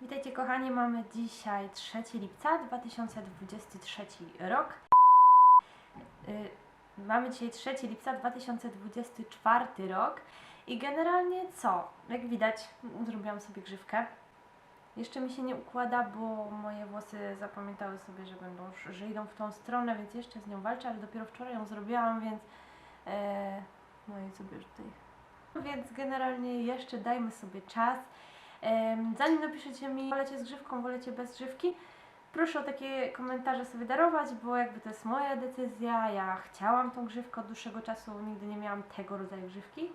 Witajcie kochani, mamy dzisiaj 3 lipca 2023 rok. Y, Mamy dzisiaj 3 lipca 2024 rok i generalnie co? Jak widać, zrobiłam sobie grzywkę. Jeszcze mi się nie układa, bo moje włosy zapamiętały sobie, że będą, że idą w tą stronę, więc jeszcze z nią walczę, ale dopiero wczoraj ją zrobiłam, więc e, no i sobie już tutaj. Więc generalnie jeszcze dajmy sobie czas. Zanim napiszecie mi, wolecie z grzywką, wolecie bez grzywki, proszę o takie komentarze sobie darować, bo jakby to jest moja decyzja. Ja chciałam tą grzywkę od dłuższego czasu, nigdy nie miałam tego rodzaju grzywki,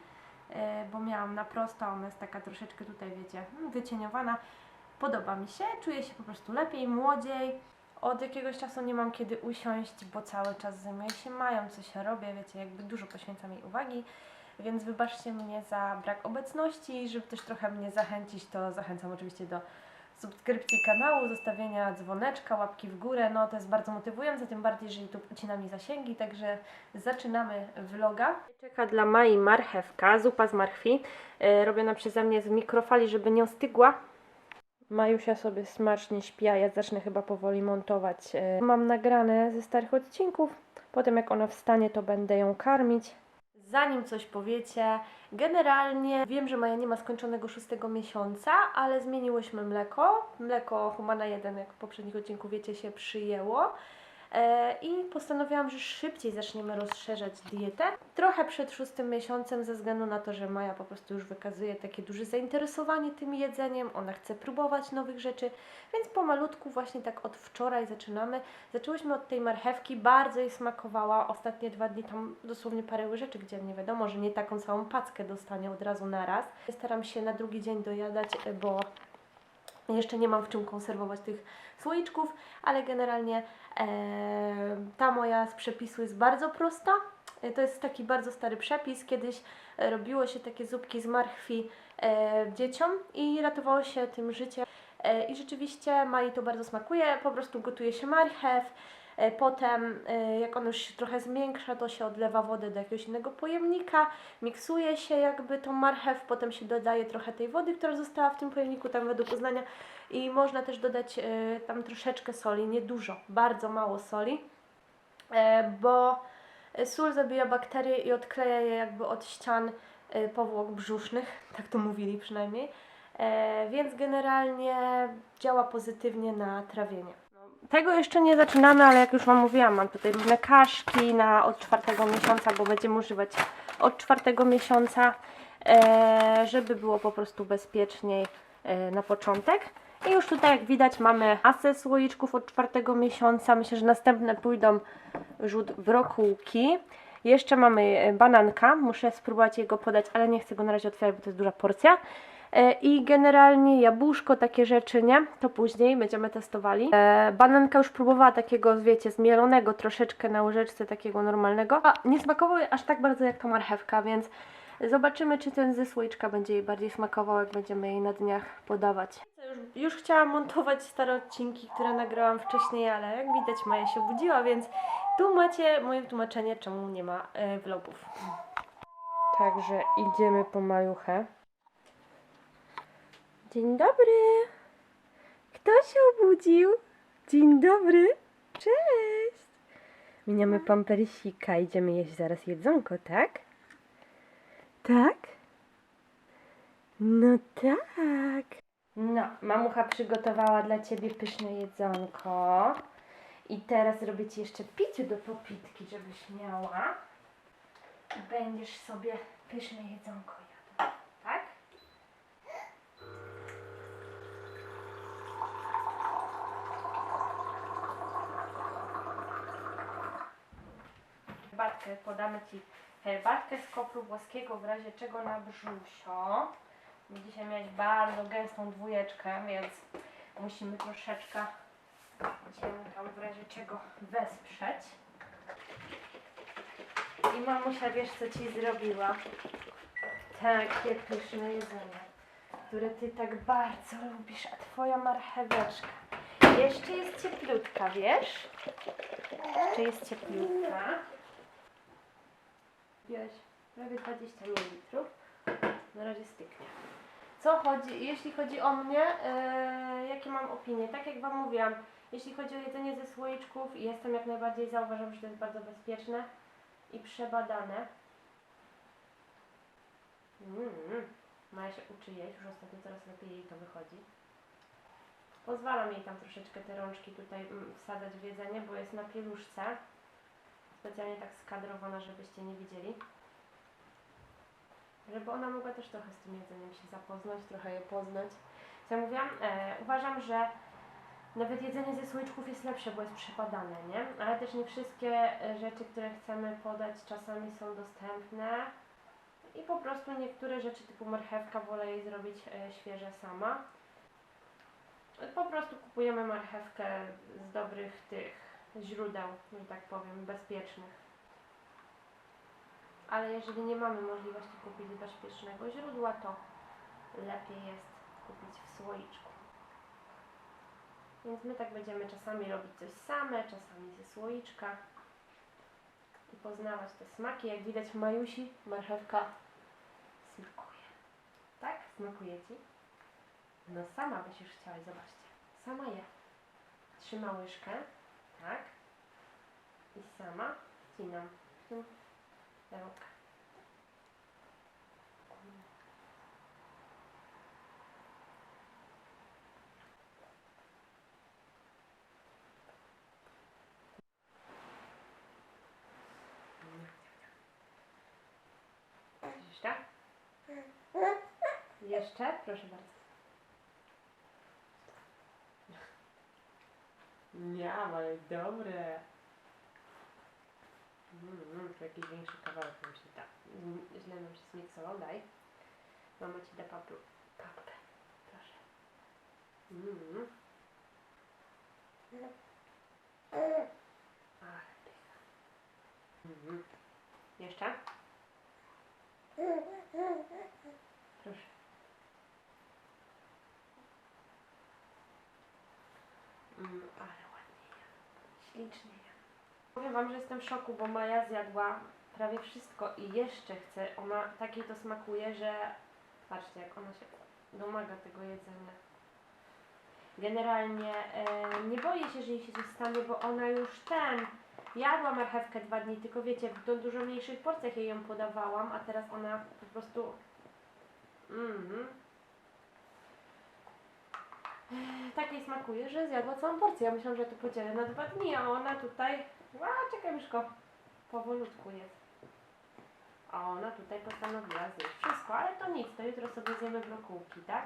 e, bo miałam na prosto, ona jest taka troszeczkę tutaj, wiecie, mm, wycieniowana. Podoba mi się, czuję się po prostu lepiej, młodziej. Od jakiegoś czasu nie mam kiedy usiąść, bo cały czas zajmuję się mają, coś robię, wiecie, jakby dużo poświęcam jej uwagi. Więc wybaczcie mnie za brak obecności, żeby też trochę mnie zachęcić, to zachęcam oczywiście do subskrypcji kanału, zostawienia dzwoneczka, łapki w górę, no to jest bardzo motywujące, tym bardziej, że YouTube ucina mi zasięgi, także zaczynamy vloga. Czeka dla Mai marchewka, zupa z marchwi, yy, robiona przeze mnie z mikrofali, żeby nie ostygła. Majusia sobie smacznie śpi, ja zacznę chyba powoli montować. Yy, Mam nagrane ze starych odcinków, potem jak ona wstanie, to będę ją karmić. Zanim coś powiecie, generalnie wiem, że Maja nie ma skończonego szóstego miesiąca, ale zmieniłyśmy mleko. Mleko Humana 1, jak w poprzednich odcinku wiecie, się przyjęło. E, I postanowiłam, że szybciej zaczniemy rozszerzać dietę. Trochę przed szóstym miesiącem, ze względu na to, że Maja po prostu już wykazuje takie duże zainteresowanie tym jedzeniem, ona chce próbować nowych rzeczy, więc pomalutku, właśnie tak od wczoraj zaczynamy. Zaczęłyśmy od tej marchewki, bardzo jej smakowała. Ostatnie dwa dni tam dosłownie parę łyżeczek dziennie, wiadomo, że nie taką całą packę dostanie od razu na raz. Staram się na drugi dzień dojadać, bo jeszcze nie mam w czym konserwować tych słoiczków, ale generalnie e, ta moja z przepisu jest bardzo prosta. E, To jest taki bardzo stary przepis. Kiedyś e, robiło się takie zupki z marchwi e, dzieciom i ratowało się tym życie. E, I rzeczywiście Mai to bardzo smakuje. Po prostu gotuje się marchew. E, Potem, e, jak on już się trochę zmiększa, to się odlewa wodę do jakiegoś innego pojemnika, miksuje się jakby tą marchew, potem się dodaje trochę tej wody, która została w tym pojemniku, tam według uznania. I można też dodać e, tam troszeczkę soli, nie dużo, bardzo mało soli, bo sól zabija bakterie i odkleja je jakby od ścian powłok brzusznych, tak to mówili przynajmniej. Więc generalnie działa pozytywnie na trawienie. Tego jeszcze nie zaczynamy, ale jak już Wam mówiłam, mam tutaj różne kaszki na od czwartego miesiąca, bo będziemy używać od czwartego miesiąca, e, żeby było po prostu bezpieczniej e, na początek. I już tutaj jak widać mamy masę słoiczków od czwartego miesiąca. Myślę, że następne pójdą rzut brokułki. Jeszcze mamy bananka, muszę spróbować jego podać, ale nie chcę go na razie otwierać, bo to jest duża porcja. E, I generalnie jabłuszko, takie rzeczy, nie? To później będziemy testowali. E, bananka już próbowała takiego, wiecie, zmielonego troszeczkę na łyżeczce, takiego normalnego. A nie smakował aż tak bardzo jak ta marchewka, więc zobaczymy, czy ten ze słoiczka będzie jej bardziej smakował, jak będziemy jej na dniach podawać. Już, już chciałam montować stare odcinki, które nagrałam wcześniej, ale jak widać Maja się obudziła, więc tu macie moje tłumaczenie, czemu nie ma e, vlogów. Także idziemy po majuchę. Dzień dobry. Kto się obudził? Dzień dobry. Cześć. Miniamy pampersika. Idziemy jeść zaraz jedzonko, tak? Tak? No tak. No, mamucha przygotowała dla ciebie pyszne jedzonko. I teraz zrobię ci jeszcze piciu do popitki, żebyś miała. I będziesz sobie pyszne jedzonko jadła, tak? Herbatkę, podamy Ci herbatkę z kopru włoskiego, w razie czego na brzusio. Dzisiaj miałeś bardzo gęstą dwójeczkę, więc musimy troszeczkę Cię tam w razie czego wesprzeć. I mamusia wiesz co Ci zrobiła? Takie pyszne jedzenie, które Ty tak bardzo lubisz, a Twoja marcheweczka jeszcze jest cieplutka, wiesz? Jeszcze jest cieplutka. Wziąłeś prawie 20 ml. Na razie styknie. Co chodzi, jeśli chodzi o mnie, yy, jakie mam opinie. Tak jak Wam mówiłam, jeśli chodzi o jedzenie ze słoiczków, jestem jak najbardziej za, uważam, że to jest bardzo bezpieczne i przebadane. Mm. Maja się uczy jeść, już ostatnio coraz lepiej jej to wychodzi. Pozwalam jej tam troszeczkę te rączki tutaj mm, wsadzać w jedzenie, bo jest na pieluszce. Specjalnie tak skadrowana, żebyście nie widzieli. Żeby ona mogła też trochę z tym jedzeniem się zapoznać, trochę je poznać. Co ja mówiłam, e, uważam, że nawet jedzenie ze słoiczków jest lepsze, bo jest przebadane, nie? Ale też nie wszystkie e, rzeczy, które chcemy podać czasami są dostępne. I po prostu niektóre rzeczy typu marchewka wolę jej zrobić e, świeże sama. Po prostu kupujemy marchewkę z dobrych tych źródeł, że tak powiem, bezpiecznych. Ale jeżeli nie mamy możliwości kupić bezpiecznego źródła, to lepiej jest kupić w słoiczku. Więc my tak będziemy czasami robić coś same, czasami ze słoiczka i poznawać te smaki. Jak widać Majusi, marchewka smakuje. Tak? Smakuje Ci? No sama byś już chciała, zobaczcie. Sama je. Trzyma łyżkę, tak? I sama wcinam w tym. Jeszcze? Jeszcze? Proszę bardzo. Nie, ale dobre. Mm, to jakiś większy kawałek nam się. Mm, Źle nam się zmiksował, daj. Mama ci da papru. Papkę. Proszę. Mm. Ale pycha. Mm. Jeszcze? Proszę. Mm, ale. Ślicznie. Powiem Wam, że jestem w szoku, bo Maja zjadła prawie wszystko i jeszcze chce. Ona takiej to smakuje, że patrzcie, jak ona się domaga tego jedzenia. Generalnie e, nie boję się, że jej się coś stanie, bo ona już ten jadła marchewkę dwa dni, tylko wiecie, w du- dużo mniejszych porcjach jej ją podawałam, a teraz ona po prostu. Takiej smakuje, że zjadła całą porcję. Ja myślałam, że to podzielę na dwa dni, a ona tutaj. A, czekaj, myszko. Powolutku jest. A ona tutaj postanowiła zjeść wszystko, ale to nic, to jutro sobie zjemy brokułki, tak?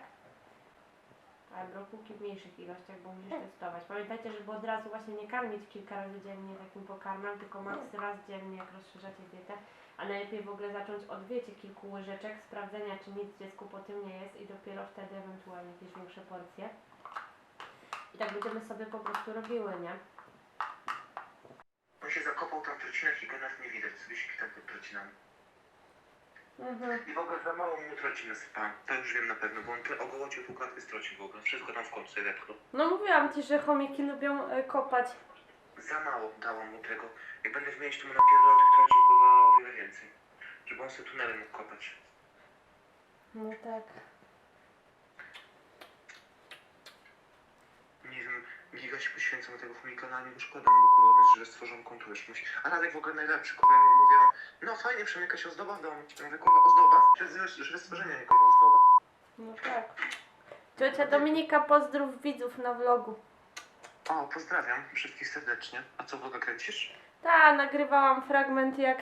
Ale brokułki w mniejszych ilościach, bo musisz testować. Pamiętajcie, żeby od razu właśnie nie karmić kilka razy dziennie takim pokarmem, tylko maks raz dziennie, jak rozszerzacie dietę. A najlepiej w ogóle zacząć od, wiecie, kilku łyżeczek, sprawdzenia, czy nic dziecku po tym nie jest i dopiero wtedy ewentualnie jakieś większe porcje. I tak będziemy sobie po prostu robiły, nie? On się zakopał tam w trocinach i go nawet nie widać, sobie śpi tam pod trocinami. Mhm. I w ogóle za mało mu trocin nasypałem. To już wiem na pewno, bo on te ogołocił pół klatki z trocin w ogóle. Wszystko tam w końcu wepchnął. No mówiłam ci, że chomiki lubią e, kopać. Za mało dałam mu tego. Jak będę wymienić, to mu napierdolę tych trocin kurwa o wiele więcej. Żeby on sobie tunelem mógł kopać. No tak. Nie wiem, giga się poświęca na tego chomika, no ale mi go szkoda, bo kurwa jest źle stworzoną konturę. Musi... A Radek w ogóle najlepszy, kurwa, ja mówiłam, no fajnie, przynajmniej jakaś ozdoba w domu. Ja mówię, kurwa, ozdoba? Że, że stworzenia, nie kurwa ozdoba. No tak. Ciocia Dominika, pozdrów widzów na vlogu. O, pozdrawiam wszystkich serdecznie. A co, vloga kręcisz? Ta, nagrywałam fragment jak